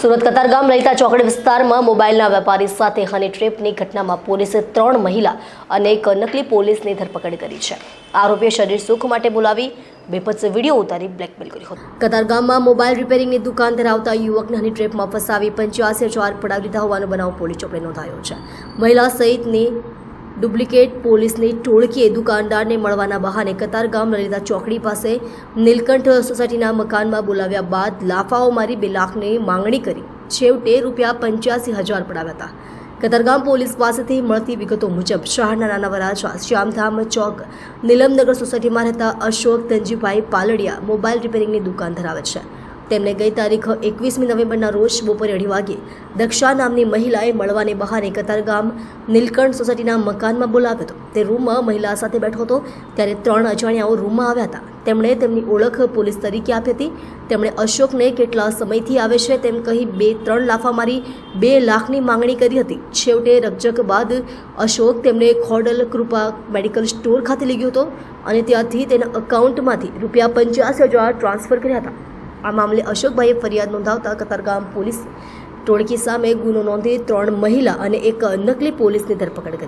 સુરત કતારગામ લલિતા ચોકડી વિસ્તારમાં મોબાઈલના વેપારી સાથે હની ટ્રેપની ઘટનામાં પોલીસે ત્રણ મહિલા અને એક નકલી પોલીસની ધરપકડ કરી છે. આરોપીએ શરીર સુખ માટે બોલાવી બેપત્સ વીડિયો ઉતારી બ્લેકમેલ કર્યો હતો. કતારગામમાં મોબાઈલ રિપેરિંગની દુકાન ધરાવતા યુવકને હની ટ્રેપમાં ફસાવી પંચ્યાસી હજાર પડાવી દીધા હોવાનો બનાવ પોલીસ ચોપડે નોંધાયો છે. મહિલા સહિતની ડુપ્લિકેટ પોલીસની ટોળકીએ દુકાનદારને મળવાના બહાને કતારગામ લલિતા ચોકડી પાસે નીલકંઠ સોસાયટીના મકાનમાં બોલાવ્યા બાદ લાફાઓ મારી બે લાખની માંગણી કરી. છેવટે રૂપિયા પંચ્યાસી હજાર પડાવ્યા હતા. કતારગામ પોલીસ પાસેથી મળતી વિગતો મુજબ શહેરના નાના વરાછા શ્યામધામ ચોક, નીલમનગર સોસાયટીમાં રહેતા અશોક તંજીભાઈ પાલડિયા મોબાઈલ રિપેરિંગની દુકાન ધરાવે છે. તેમને ગઈ તારીખ એકવીસમી નવેમ્બરના રોજ બપોરે અઢી વાગે દક્ષા નામની મહિલાએ મળવાને બહાને કતારગામ નીલકંઠ સોસાયટીના મકાનમાં બોલાવ્યો હતો. તે રૂમમાં મહિલા સાથે બેઠો હતો. ત્યારે ત્રણ અજાણ્યાઓ રૂમમાં આવ્યા હતા. તેમણે તેમની ઓળખ પોલીસ તરીકે આપી હતી. તેમણે અશોકને કેટલા સમયથી આવે છે તેમ કહી બે ત્રણ લાફા મારી બે લાખની માંગણી કરી હતી. છેવટે રકજક બાદ અશોક તેમને ખોડલ કૃપા મેડિકલ સ્ટોર ખાતે લઈ ગયો હતો અને ત્યાંથી તેના અકાઉન્ટમાંથી રૂપિયા પંચ્યાસી હજાર ટ્રાન્સફર કર્યા હતા. આ મામલે અશોકભાઈએ ફરિયાદ નોંધાવતા કતારગામ પોલીસ ટોળકી સામે ગુનો નોંધી ત્રણ મહિલા અને એક નકલી પોલીસની ધરપકડ કરી.